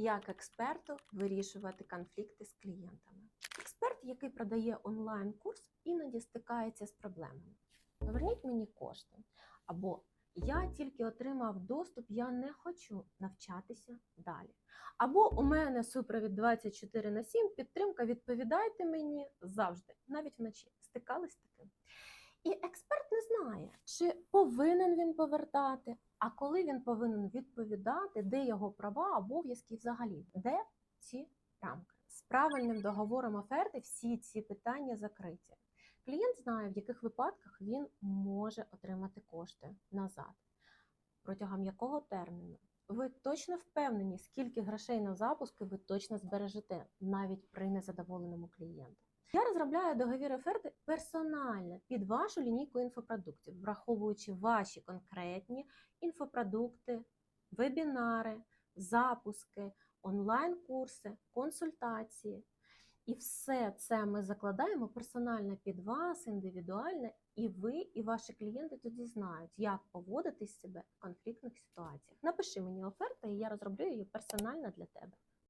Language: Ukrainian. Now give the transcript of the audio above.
як експерту вирішувати конфлікти з клієнтами. Експерт, який продає онлайн-курс, іноді стикається з проблемами. Поверніть мені кошти. Або я тільки отримав доступ, я не хочу навчатися далі. Або у мене супровід 24 на 7, підтримка, відповідайте мені завжди, навіть вночі. Стикались з таким. І експерт не знає, чи повинен він повертати, а коли він повинен відповідати, де його права, обов'язки взагалі, де ці рамки. З правильним договором оферти всі ці питання закриті. Клієнт знає, в яких випадках він може отримати кошти назад, протягом якого терміну. Ви точно впевнені, скільки грошей на запуск ви точно збережете навіть при незадоволеному клієнту. Я розробляю договір оферти персонально під вашу лінійку інфопродуктів, враховуючи ваші конкретні інфопродукти, вебінари, запуски, онлайн-курси, консультації. І все це ми закладаємо персонально під вас, індивідуально, і ви, і ваші клієнти тоді знають, як поводитись себе в конфліктних ситуаціях. Напиши мені оферту, і я розроблю її персонально для тебе.